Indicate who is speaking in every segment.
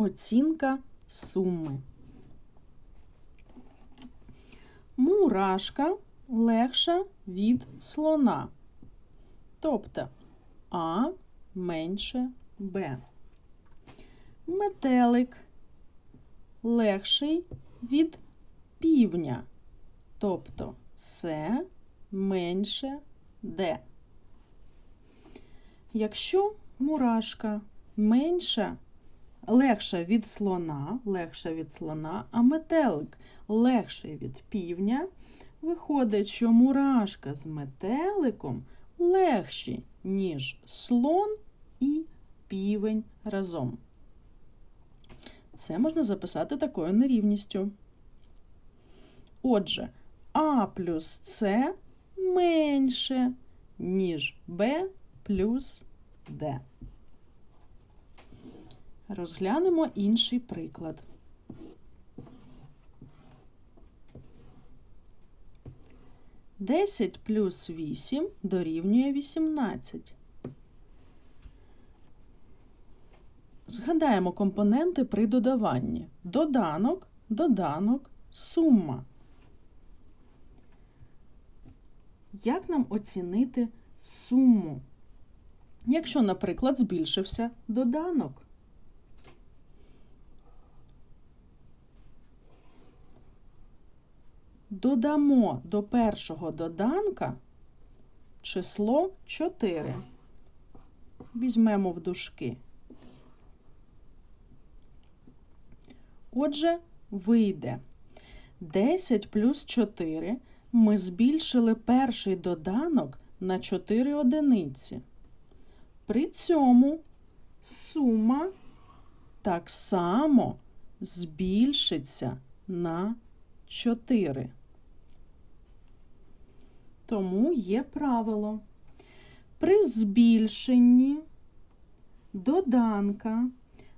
Speaker 1: оцінка суми. Мурашка легша від слона. Тобто А менше Б. Метелик легший від півня. Тобто С менше Д. Якщо мурашка менша, легша від слона, легша від слона, а метелик легший від півня, виходить, що мурашка з метеликом легші, ніж слон і півень разом. Це можна записати такою нерівністю. Отже, А плюс С менше, ніж Б плюс Д. Розглянемо інший приклад. Десять плюс вісім дорівнює вісімнадцять. Згадаємо компоненти при додаванні. Доданок, доданок, сума. Як нам оцінити суму? Якщо, наприклад, збільшився доданок. Додамо до першого доданка число 4. Візьмемо в дужки. Отже, вийде 10 плюс 4 ми збільшили перший доданок на 4 одиниці. При цьому сума так само збільшиться на 4. Тому є правило. При збільшенні доданка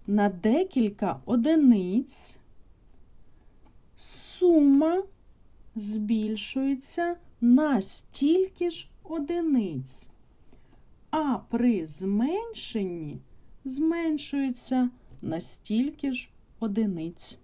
Speaker 1: на декілька одиниць сума збільшується на стільки ж одиниць, а при зменшенні зменшується на стільки ж одиниць.